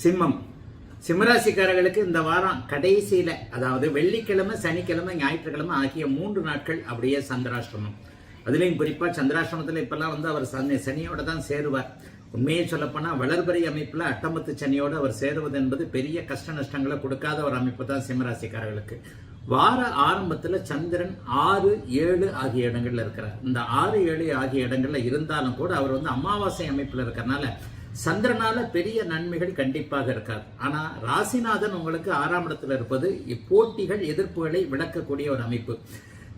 சிம்மம். சிம்மராசிக்காரர்களுக்கு இந்த வாரம் கடைசியில் அதாவது வெள்ளிக்கிழமை சனிக்கிழமை ஞாயிற்றுக்கிழமை ஆகிய மூன்று நாட்கள் அப்படியே சந்திராஷ்டிரமம் அதுலேயும் குறிப்பாக சந்திராஷ்டிரமத்தில் இப்போல்லாம் வந்து அவர் சனி சனியோட தான் சேருவார். உண்மையை சொல்லப்போனால் வளர்பறை அமைப்பில் அட்டம்பத்து சனியோடு அவர் சேருவது என்பது பெரிய கஷ்ட நஷ்டங்களை கொடுக்காத ஒரு அமைப்பு தான் சிம்மராசிக்காரர்களுக்கு. வார ஆரம்பத்தில் சந்திரன் ஆறு ஏழு ஆகிய இடங்கள்ல இருக்கிறார். இந்த ஆறு ஏழு ஆகிய இடங்கள்ல இருந்தாலும் கூட அவர் வந்து அமாவாசை அமைப்பில் இருக்கிறனால சந்திரனால பெரிய நன்மைகள் கண்டிப்பாக இருக்காது. ஆனா ராசிநாதன் உங்களுக்கு ஆறாம் இடத்துல இருப்பது இப்போட்டிகள் எதிர்ப்புகளை விளக்கக்கூடிய ஒரு அமைப்பு.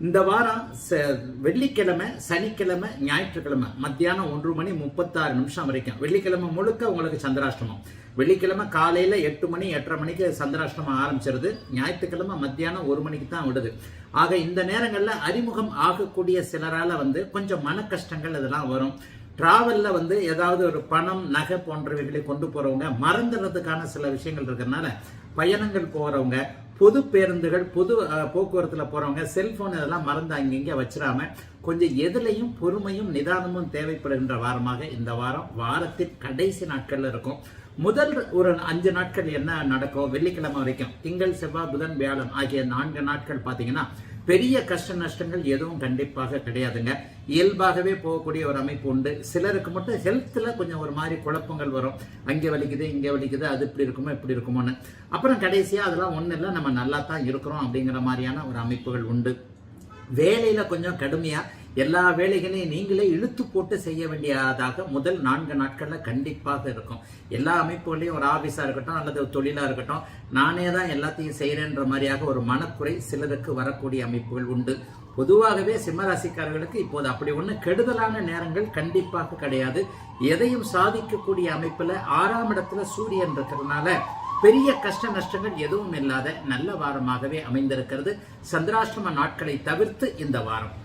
இந்த வாரம் ச- வெள்ளிக்கிழமை சனிக்கிழமை ஞாயிற்றுக்கிழமை மத்தியானம் ஒன்று மணி முப்பத்தாறு நிமிஷம் வரைக்கும். வெள்ளிக்கிழமை முழுக்க உங்களுக்கு சந்திராஷ்டமம். வெள்ளிக்கிழமை காலையில் எட்டு மணி எட்டரை மணிக்கு சந்திராஷ்டமம் ஆரம்பிச்சிருது. ஞாயிற்றுக்கிழமை மத்தியானம் ஒரு மணிக்கு தான் விடுது. ஆக இந்த நேரங்களில் அறிமுகம் ஆகக்கூடிய சிலரால் வந்து கொஞ்சம் மன கஷ்டங்கள் இதெல்லாம் வரும். டிராவலில் வந்து ஏதாவது ஒரு பணம் நகை போன்றவைகளை கொண்டு போகிறவங்க மறந்துடுறதுக்கான சில விஷயங்கள் இருக்கிறதுனால பயணங்கள் போகிறவங்க பொது பேருந்துகள் பொது போக்குவரத்தில் போகிறவங்க செல்ஃபோன் இதெல்லாம் மறந்து அங்கங்கே வச்சிடாம கொஞ்சம் எதுலையும் பொறுமையும் நிதானமும் தேவைப்படுகின்ற வாரமாக இந்த வாரம் வாரத்தின் கடைசி நாட்களில் இருக்கும். முதல் ஒரு அஞ்சு நாட்கள் என்ன நடக்கும்? வெள்ளிக்கிழமை வரைக்கும். திங்கள் செவ்வாய் புதன் வியாழன் ஆகிய நான்கு நாட்கள் பார்த்தீங்கன்னா பெரிய கஷ்ட நஷ்டங்கள் எதுவும் கண்டிப்பாக கிடையாதுங்க. இயல்பாகவே போகக்கூடிய ஒரு அமைப்பு உண்டு. சிலருக்கு மட்டும் ஹெல்த்தில் கொஞ்சம் ஒரு மாதிரி குழப்பங்கள் வரும். அங்கே வலிக்குது இங்கே வலிக்குது அது இப்படி இருக்குமோ இப்படி இருக்குமோன்னு. அப்புறம் கடைசியாக அதெல்லாம் ஒன்றும் இல்லை நம்ம நல்லா தான் இருக்கிறோம் அப்படிங்கிற மாதிரியான ஒரு அமைப்புகள் உண்டு. வேலையில் கொஞ்சம் கடுமையாக எல்லா வேலைகளையும் நீங்களே இழுத்து போட்டு செய்ய வேண்டியதாக முதல் நான்கு நாட்களில் கண்டிப்பாக இருக்கும். எல்லா அமைப்புகளையும் ஒரு ஆஃபீஸாக இருக்கட்டும் அல்லது ஒரு தொழிலாக இருக்கட்டும் நானே தான் எல்லாத்தையும் செய்கிறேன்ற மாதிரியாக ஒரு மனக்குறை சிலருக்கு வரக்கூடிய அமைப்புகள் உண்டு. பொதுவாகவே சிம்மராசிக்காரர்களுக்கு இப்போது அப்படி ஒன்று கெடுதலான நேரங்கள் கண்டிப்பாக கிடையாது. எதையும் சாதிக்கக்கூடிய அமைப்பில் ஆறாம் இடத்துல சூரியன் இருக்கிறதுனால பெரிய கஷ்ட நஷ்டங்கள் எதுவும் இல்லாத நல்ல வாரமாகவே அமைந்திருக்கிறது. சந்திராஷ்டம நாட்களை தவிர்த்து இந்த வாரம்.